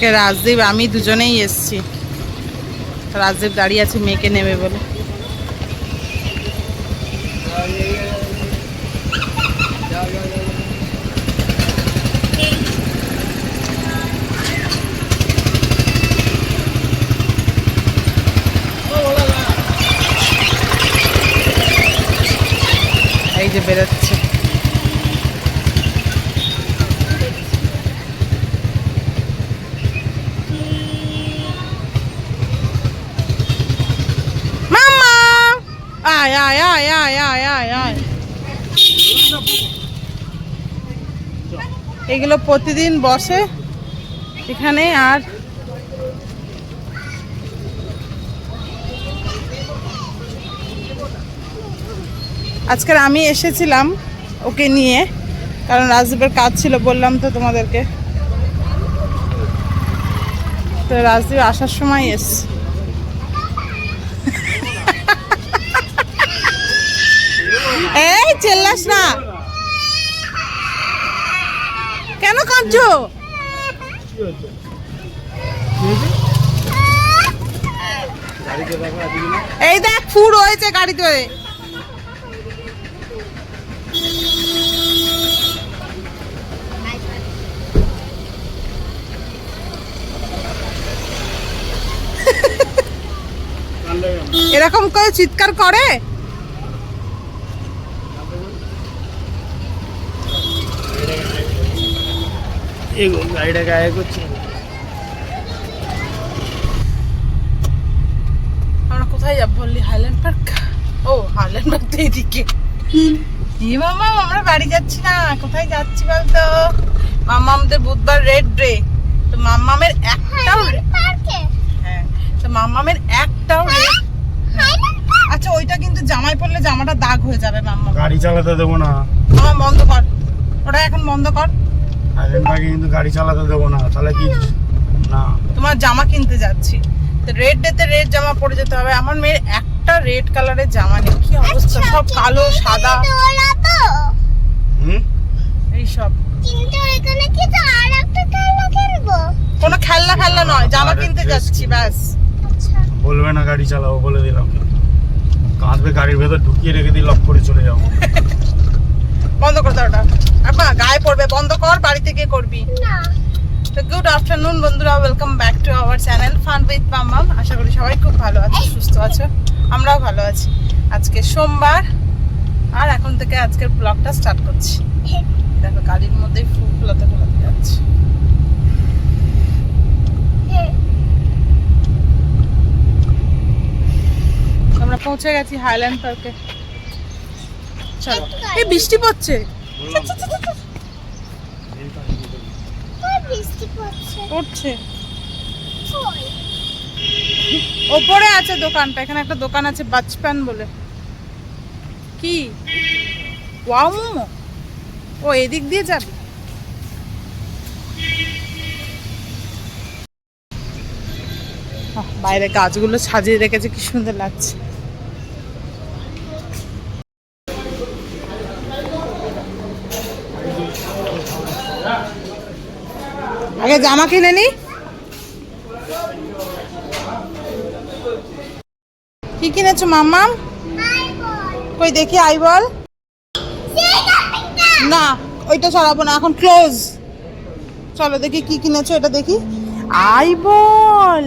আজকে রাজদীপ আমি দুজনেই এসছি। রাজদীপ দাঁড়িয়ে আছে মেয়েকে নেবে বলে। এই যে বেরোচ্ছে মামা আয় আয় আয় আয় আয় আয় আয় এগুলো প্রতিদিন বসে এখানে আর আজকের আমি এসেছিলাম ওকে নিয়ে, কারণ রাজদীপের কাজ ছিল, বললাম তো তোমাদেরকে। তো রাজদীপ আসার সময় এসছে। চেল্লাস না। কেন কাঁদছো? এই দেখ ফুড হয়েছে গাড়িতে এরকম করে চিৎকার করে? এগো গাড়িটা গায়ে করছে। আমরা কোথায় যাব বললি? হাইল্যান্ড পার্ক ও হাইল্যান্ড পার্ক তো এদিকে। ই মামা আমরা বাড়ি যাচ্ছি না। কোথায় যাচ্ছি বলতো? মামা আমাদের বুধবার রেড ডে তো মামামের একটাও হ্যাঁ তো মামামের একটাও red- আচ্ছা ওইটা কিন্তু জামাই পরলে জামাটা দাগ হয়ে যাবে মাম্মা। গাড়ি চালাতে দেবো না। মামা বন্ধ কর। ওটা এখন বন্ধ কর। হাইল্যান্ড পার্কে কিন্তু গাড়ি চালাতে দেবো না তাহলে কি না। তোমার জামা কিনতে যাচ্ছি। তো রেড ডেতে রেড জামা পরে যেতে হবে। আমার মেয়ের একটা রেড কালারের জামা নেই। কি অবস্থা? সব কালো সাদা। হুম? এইসব। কিন্তু এখানে কি তো আর একটা খেলনা খেলব কোনো খেলনা খেলনা নয় জামা কিনতে যাচ্ছি ব্যাস। আচ্ছা। বলবে না গাড়ি চালাবো বলে দিলাম। কাঁদবে গাড়ির ভেতর ঢুকিয়ে রেখে দিয়ে লক করে চলে যাব বন্ধ করে দাও ওটা গায়ে পড়বে বন্ধ কর বাড়ি থেকে করবি। না। তো গুড আফটারনুন বন্ধুরা welcome back to our channel fun with Mammam আশা করি সবাই খুব ভালো আছে সুস্থ আছো আমরাও ভালো আছি। আজকে সোমবার আর এখন থেকে আজকের ব্লগটা স্টার্ট করছি। দেখো গাড়ির মধ্যেই ফুল ফোলাতে ফোলাতে যাচ্ছে। আমরা পৌঁছে গেছি হাইল্যান্ড পার্কে। চলো। এই বৃষ্টি পড়ছে। ওপরে আছে দোকানটা, এখানে একটা দোকান আছে বাচপান বলে। কি? ওয়াও ও, এদিক দিয়ে যাবে? বাইরে গাছগুলো সাজিয়ে রেখেছে, কি সুন্দর লাগছে। আগে জামা কিনে নি। কি কিনেছো মাম্মা কই দেখি আই বল না, ওইটা সরাবো না, এখন ক্লোজ চলো দেখি কি কিনেছো, এটা দেখি। আই বল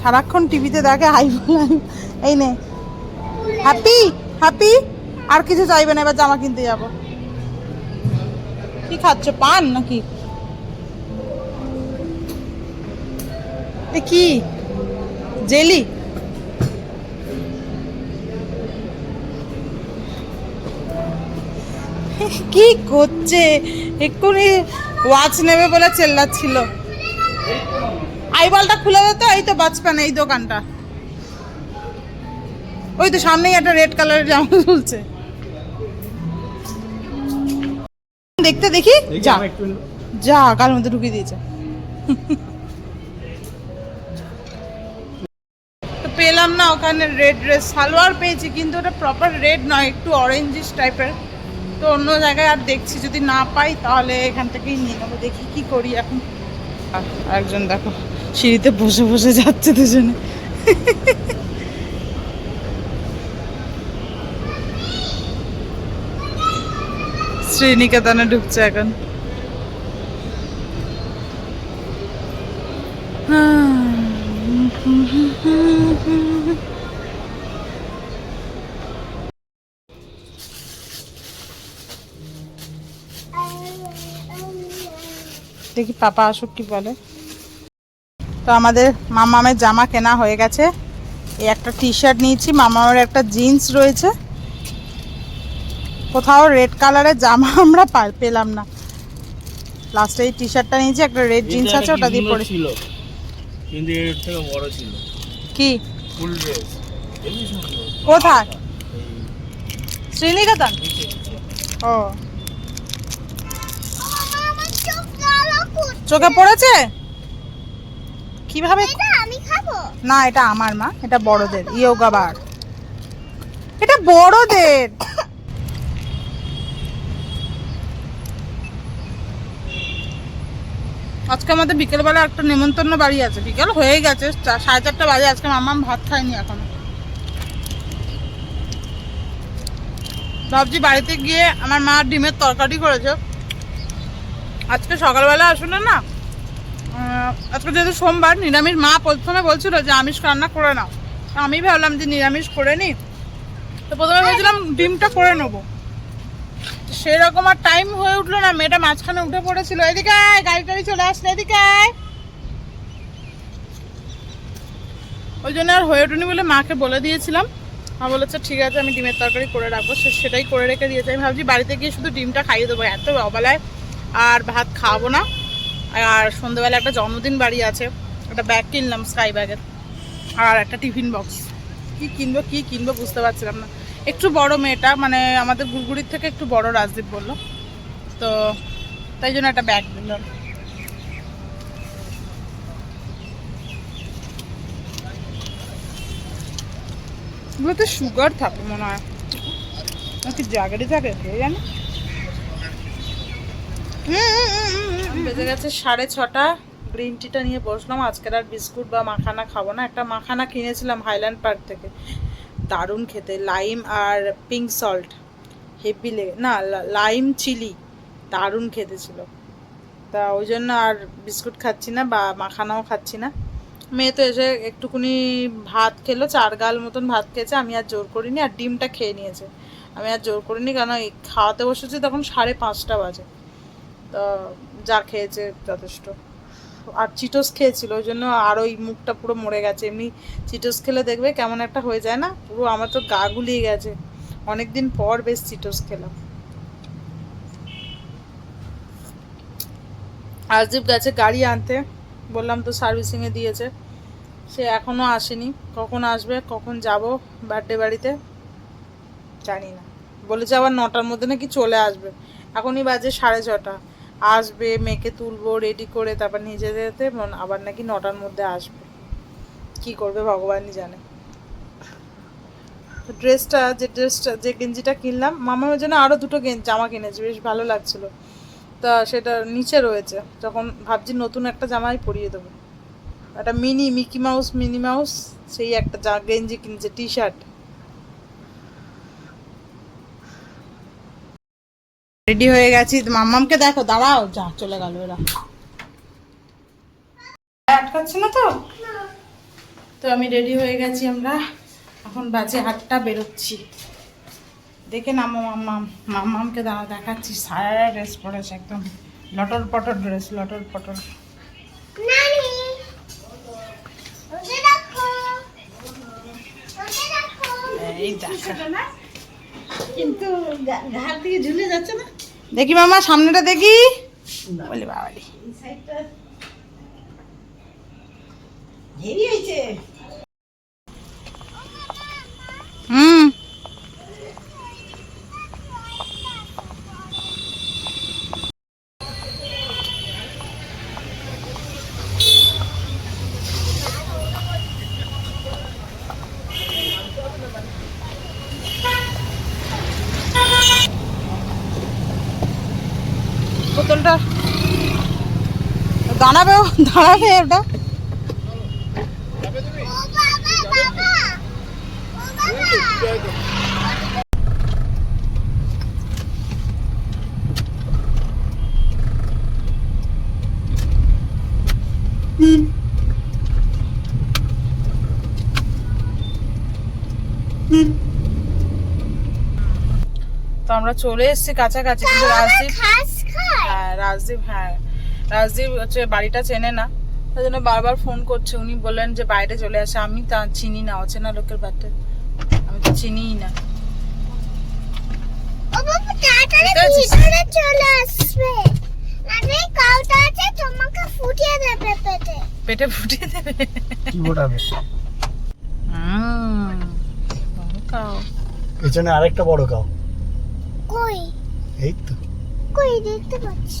সারাক্ষণ টিভিতে দেখে আই বল এই নে। হ্যাপি হ্যাপি আর কিছু চাইবে না, এবার জামা কিনতে যাব। কি খাচ্ছ, পান নাকি? কি? জেলি? কি করছে? এক্ষুনি ওয়াচ নেবে বলে চেল্লাচ্ছিল। আইবলটা খুলে দে তো এই তো বাচপান এই দোকানটা। ওই তো সামনেই একটা রেড কালারের জামা ঝুলছে দেখতে দেখি? যা। যা কার মধ্যে ঢুকিয়ে দিয়েছে। ওখানে রেড ড্রেস সালোয়ার পেয়েছি, কিন্তু ওটা প্রপার রেড নয়, একটু অরেঞ্জিস টাইপের তো অন্য জায়গায় আর দেখছি, যদি না পাই তাহলে এখান থেকেই নিয়ে নেব, দেখি কি করি এখন। একজন দেখো, সিঁড়িতে বসে বসে যাচ্ছে দুজনে। শ্রীনিকেতনে ঢুকছে এখন। দেখি পাপা আসুক কি বলে? তো আমাদের মামামের জামা কেনা হয়ে গেছে। এই একটা টি শার্ট নিয়েছি মামামের একটা জিন্স রয়েছে। কোথাও রেড কালারের জামা আমরা পেলাম না। লাস্টে এই টি শার্টটা নিয়েছি একটা রেড জিন্স আছে ওটা দিয়ে পরে ছিল। কিন্তু এর থেকে বড় ছিল। কি? ফুল ড্রেস কোথায়? শ্রীনিকেতন? ও। চোখে পড়েছে? কীভাবে না এটা আমার মা এটা বড়দের ইয়োগা বার। এটা বড়দের। আজকে আমাদের বিকেলবেলা একটা নেমন্তন্ন বাড়ি আছে বিকেল হয়ে গেছে সাড়ে চারটা বাজে আজকে মামাম ভাত খায়নি এখনও। ভাবছি বাড়িতে গিয়ে আমার মা ডিমের তরকারি করেছে। আজকে সকালবেলা আসলে না আজকে যেহেতু সোমবার, নিরামিষ, মা প্রথমে বলছিল যে আমিষ রান্না করে নাও। আমি ভাবলাম যে নিরামিষ করে নিই তো প্রথমে ভেবেছিলাম ডিমটা করে নেব। সেরকম আর টাইম হয়ে উঠল না, মেয়েটা মাঝখানে উঠে পড়েছিল। এদিকে গাড়ি টাড়ি চলে আসলে, এদিকে ওই জন্য আর হয়ে ওঠেনি বলে মাকে বলে দিয়েছিলাম। মা বলেছে, ঠিক আছে, আমি ডিমের তরকারি করে রাখব। সেটাই করে রেখে দিয়েছে। আমি ভাবছি বাড়িতে গিয়ে শুধু ডিমটা খাইয়ে দেবো। এত অবেলায় আর ভাত খাওয়াবো না। আর সন্ধ্যেবেলা একটা জন্মদিন বাড়ি আছে। একটা ব্যাগ কিনলাম স্কাই ব্যাগের আর একটা টিফিন বক্স কি কিনবো কি কিনবো বুঝতে পারছিলাম না। একটু বড় মেয়েটা মানে আমাদের গুড়গুড়ির থেকে একটু বড় রাজদীপ বলল। তো তাই জন্য একটা ব্যাগ দিলাম সুগার থাকে মনে হয়। নাকি জাগারি থাকে কে জানে? বেজে গেছে সাড়ে ছটা, গ্রিন টিটা নিয়ে বসলাম। আজকের আর বিস্কুট বা মাখানা খাব না। একটা মাখানা কিনেছিলাম হাইল্যান্ড পার্ক থেকে। দারুণ খেতে। লাইম আর পিঙ্ক সল্ট। হেভি লেগে, না লাইম চিলি। দারুণ খেতে ছিল। তা ওই জন্য আর বিস্কুট খাচ্ছি না বা মাখানাও খাচ্ছি না। মেয়ে তো এসে একটুকুনি ভাত খেলো, চার গাল মতন ভাত খেয়েছে। আমি আর জোর করিনি, আর ডিমটা খেয়ে নিয়েছে। আমি আর জোর করিনি কারণ খাওয়াতে বসেছি তখন সাড়ে পাঁচটা বাজে। যা খেয়েছে যথেষ্ট। আর চিটোস খেয়েছিল, ওই জন্য আর ওই মুখটা পুরো মরে গেছে। এমনি চিটোস খেলে দেখবে কেমন একটা হয়ে যায় না? পুরো আমার তো গা গুলিয়ে গেছে। অনেক দিন পর বেশ চিটোস খেলাম। আজদীপ গেছে গাড়ি আনতে। বললাম তো সার্ভিসিংয়ে দিয়েছে। সে এখনও আসেনি। কখন আসবে, কখন যাব বার্থডে বাড়িতে জানি না। বলেছে আবার নটার মধ্যে নাকি চলে আসবে। এখনই বাজে সাড়ে ছটা। আসবে, মেয়েকে তুলবো রেডি করে তারপর নিজে যেতে আবার নাকি নটার মধ্যে আসবে। কি করবে ভগবানই জানে। ড্রেসটা, যে ড্রেসটা, যে গেঞ্জিটা কিনলাম, মামার জন্য আরও দুটো গেঞ্জি, জামা কিনেছি, বেশ ভালো লাগছিল। তা সেটা নিচে রয়েছে যখন ভাবছি নতুন একটা জামাই পরিয়ে দেবো। একটা Minnie, Mickey Mouse, Minnie Mouse, সেই একটা গেঞ্জি কিনেছে টি শার্ট রেডি হয়ে গেছি। মাম্মামকে দেখো দাঁড়াও যা চলে গেল এরা। আটকাচ্ছে না তো? তো আমি রেডি হয়ে গেছি আমরা। এখন বাজে আটটা বেরোচ্ছি। দেখে নামো মাম্মাম। মাম্মামকে দাঁড়া দেখাচ্ছি। সারা ড্রেস পরেছে একদম। লটর পটর ড্রেস লটর পটর। এই দেখা। কিন্তু ঘাড় থেকে ঝুলে যাচ্ছে না? দেখি মামা সামনেটা দেখি। বলে বাবারি। হুম। দাঁড়াবে ওটা ও বাবা বাবা ও বাবা তো আমরা চলে এসেছি কাছাকাছি কিন্তু রাজদীপ হ্যাঁ রাজদীপ হ্যাঁ। রাজদীপ হচ্ছে বাড়িটা চেনে না তাই জন্য বারবার ফোন করছে। উনি বললেন যে বাইরে চলে আসে আমি তা চিনি না অচেনা লোকের বাড়িতে। আমি তো চিনিই না। ও বাবা তাড়াতাড়ি ঠিক আছে। ভিতরে চলে আসবে। নালে কাউটা আছে তোমাকে ফুটিয়ে দেবে পেটে। পেটে ফুটিয়ে দেবে? কি ফোটাবে? হুম, পেছনে আরেকটা বড় কাউ। কই? এই তো। কই দেখতে পাচ্ছি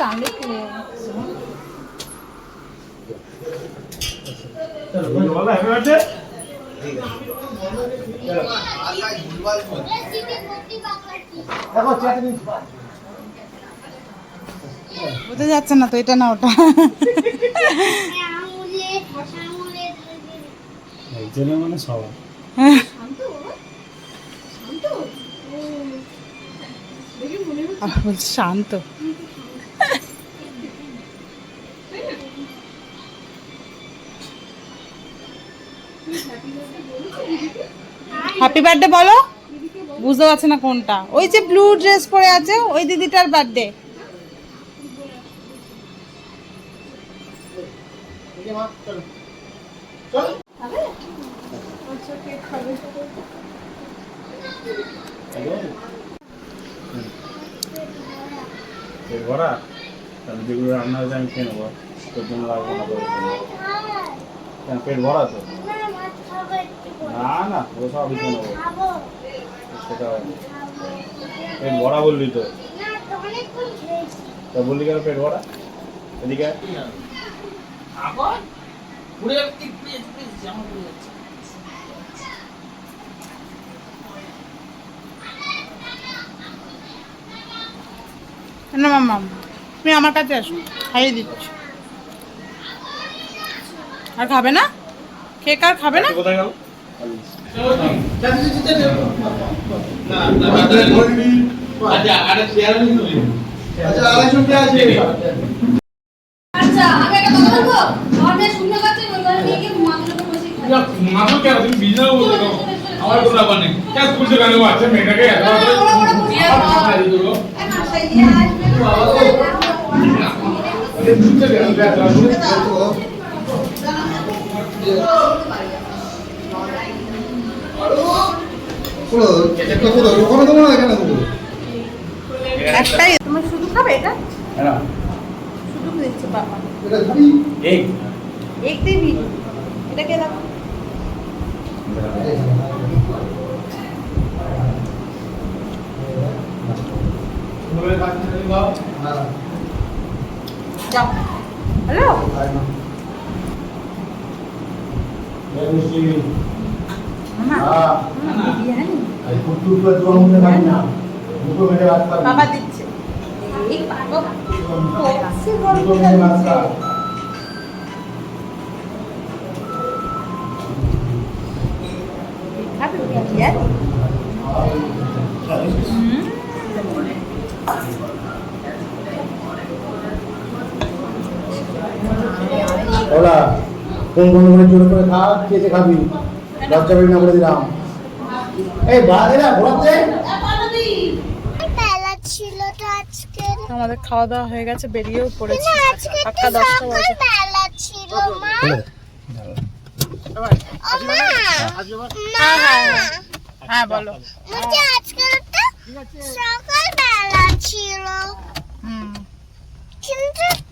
টানলে বার্থডে দেখো চাটনি বোঝা যাচ্ছে না তো, এটা না ওটা। আঙুলে মানে সবাই শান্ত। হ্যাপি বার্থডে বলো। বুঝতে পারছে না কোনটা। ওই যে ব্লু ড্রেস পরে আছে, ওই দিদিটার বার্থডে যেগুলো রান্না হয়েছে আমি নেব তোর জন্য লাগবো না পেট ভরা তো না। না পেট ভরা বললি তো তো বললি কেন পেট ভরা এদিকে। না, তুমি আমার কাছে আসো, খাইয়ে দিচ্ছি আর খাবে না কেক আর খাবে না? কোথায় গেল? আচ্ছা আমার কেন? ব্যাপার নেই। কেন খুঁজে কেন আছে মেয়েটাকে এত কথা দিলো একটাই। তোমার শুধু খাবে এটা? হ্যাঁ। শুধু দিচ্ছে বাবা। এই। এক দিবি এটা কে দাও? হ্যালো? বাবা দিচ্ছে। এই বাবা বক্সে কোন বন্ধুগুলো মানে জোর করে খা খেতে খাবি। লজ্জা পাবি না বলে দিলাম। এই ঘোরাতে। আমাদের খাওয়া দাওয়া হয়ে গেছে বেরিয়েও পড়েছে। আটটা দশটা বাজে। হ্যাঁ বলো।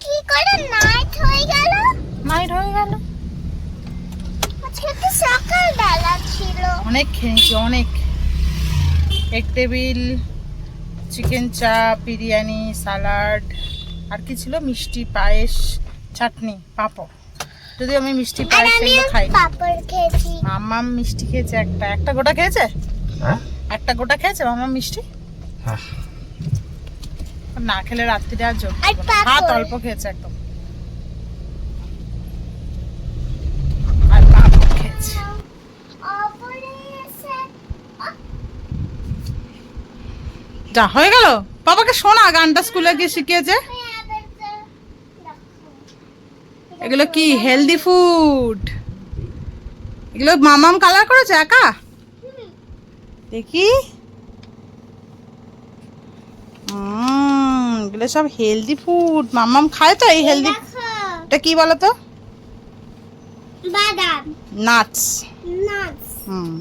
কি করে নাইট হয়ে গেল? নাইট হয়ে গেল। বলছি আজকে তো সকাল বেলা ছিল। অনেক খেয়েছি অনেক। এক টেবিল চিকেন চাপ বিরিয়ানি স্যালাড আর কি ছিল? মিষ্টি পায়েস চাটনি পাঁপড়। যদি আমি মিষ্টি পায়েস আমি খাই পাপড় খেয়েছি। মাম্মাম মিষ্টি খেয়েছে একটা। একটা গোটা খেয়েছে? হ্যাঁ? একটা গোটা খেয়েছে মাম্মাম মিষ্টি? হ্যাঁ। না খেলে রাত্রিরে আর জোর পাঁপড়। অল্প খেয়েছে একদম আর পাঁপড় খেয়েছে ওপরে এসে যা হয়ে গেল? বাবাকে শোনা গানটা স্কুলে গিয়ে শিখিয়েছে। এগুলো কি হেলদি ফুড এগুলো মামাম কালার করেছে একা? দেখি। এগুলো সব হেলদি ফুড মামাম খায় তো এই হেলদি এটা কি বলো তো বাদাম। নাটস নাটস হুম।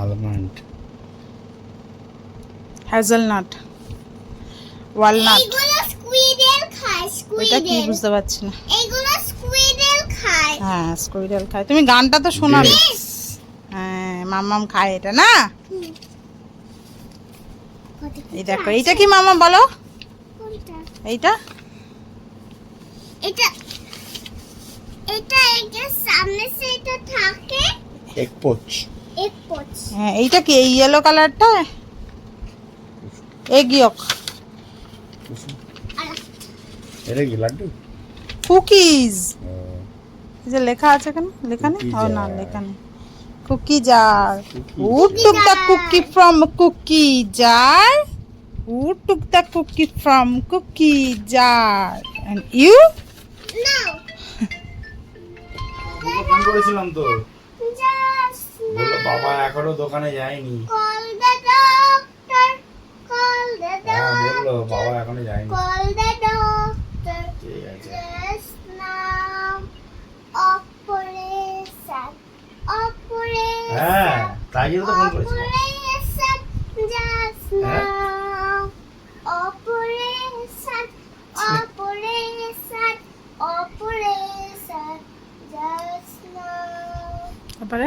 আলমন্ড হ্যাজেলনাট ওয়ালনাট এইগুলো স্কুইডেল খায় ওইটা কি? বুঝতে পারছি না। এইগুলো স্কুইডেল খায়। হ্যাঁ স্কুইডেল খায়। তুমি গানটা তো Yes! হ্যাঁ মামাম খায় এটা না। এই দেখো এইটা কি মামা বলো? কোনটা? এইটা? এটা এটা এটা সামনে সে এটা থাকে। এক পোচ। এক পোচ। হ্যাঁ এইটা কি এই ইয়েলো কালারটা এগিয়ক। কুকিজ। যে লেখা আছে কেন লেখা নেই? না লেখা নেই। Cookie jar who took the cookie from cookie jar who took the cookie from cookie jar and you বাবা এখনও দোকানে যায়নি। হ্যাঁ বলল বাবা এখনও যায়নি কল দ্য ডক্টর ঠিক আছে Just operation, operation, হ্যাঁ তাই জন্য তো ফোন করেছিলাম operation, just হ্যাঁ? now, operation, operation, operation, just now. তারপরে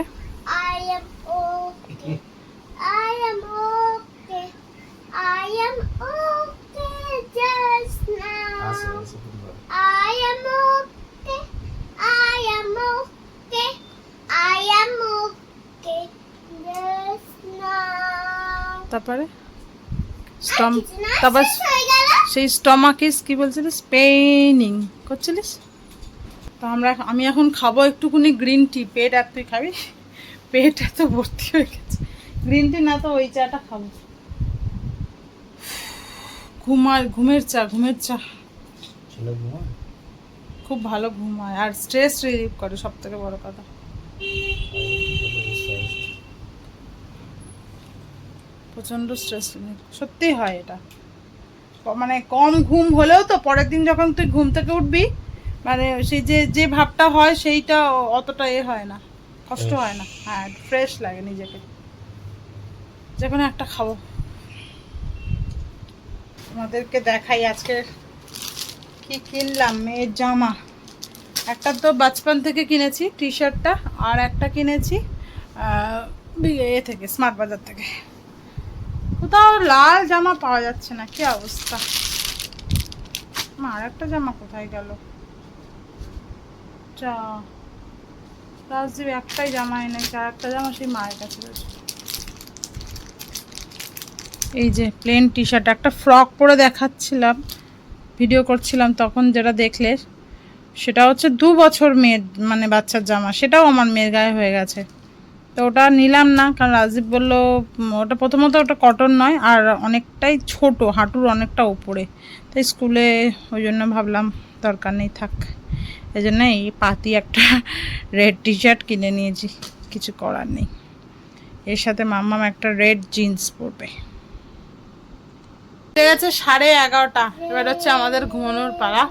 তারপরে স্টম তারপর? সেই স্টমাকিস কি বলছিলিস? পেইনিং করছিলিস? তো আমরা আমি এখন খাব একটুকুনি গ্রিন টি পেট আর তুই খাবি? পেট এত ভর্তি হয়ে গেছে। গ্রিন টি না তো ওই চাটা খাব। ঘুমার ঘুমের চা ঘুমের চা। খুব ভালো ঘুমায়। আর স্ট্রেস রিলিভ করে সব থেকে বড় কথা। প্রচণ্ড স্ট্রেস সত্যি হয় এটা। মানে কম ঘুম হলেও তো পরের দিন যখন তুই ঘুম থেকে উঠবি মানে সেই যে যে ভাবটা হয় সেইটা অতটা এ হয় না। কষ্ট হয় না। হ্যাঁ ফ্রেশ লাগে নিজেকে। যে কোনো একটা খাব। আমাদেরকে দেখাই আজকে কি কিনলাম মেয়ের জামা। একটা তো বাচপান থেকে কিনেছি টি শার্টটা আর একটা কিনেছি এ থেকে স্মার্ট বাজার থেকে। কোথাও লাল জামা পাওয়া যাচ্ছে না, কি অবস্থা? আর একটা জামা কোথায় গেল? রাজদীপ একটাই জামা এনেছে, আর একটা জামা সেই মায়ের কাছে রয়েছে। এই যে প্লেন টি শার্ট একটা ফ্রক পরে দেখাচ্ছিলাম ভিডিও করছিলাম তখন যেটা দেখলে, সেটা হচ্ছে দু বছর মেয়ের মানে বাচ্চার জামা, সেটাও আমার মেয়ের গায়ে হয়ে গেছে। তো ওটা নিলাম না, কারণ রাজদীপ বলল ওটা প্রথমত ওটা কটন নয়, আর অনেকটাই ছোট, হাঁটুর অনেকটা উপরে। তাই স্কুলে ওই জন্য ভাবলাম দরকার নেই, থাক। এই জন্য এই পাতি একটা রেড টি শার্ট কিনে নিয়েছি, কিছু করার নেই। এর সাথে মাম্মাম একটা রেড জিন্স পরবে। গেছে সাড়ে এগারোটা, এবার হচ্ছে আমাদের ঘুমানোর পাড়া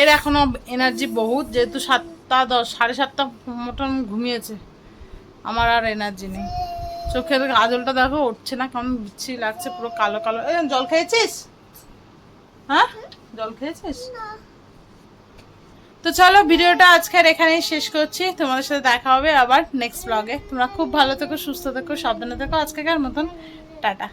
এর এখনও এনার্জি বহুত, যেহেতু সাতটা দশ, সাড়ে সাতটা মতন ঘুমিয়েছে। আমার আর এনার্জি নেই। চোখের আজলটা দেখো, উঠছে না, কেমন বিচ্ছি লাগছে, পুরো কালো কালো। এই জল খেয়েছিস? হ্যাঁ? জল খেয়েছিস? তো চলো, ভিডিওটা আজকের এখানেই শেষ করছি। তোমাদের সাথে দেখা হবে আবার নেক্সট ব্লগে তোমরা খুব ভালো থেকো, সুস্থ থেকো, সাবধানে থেকো। আজকেকার মতন, টাটা।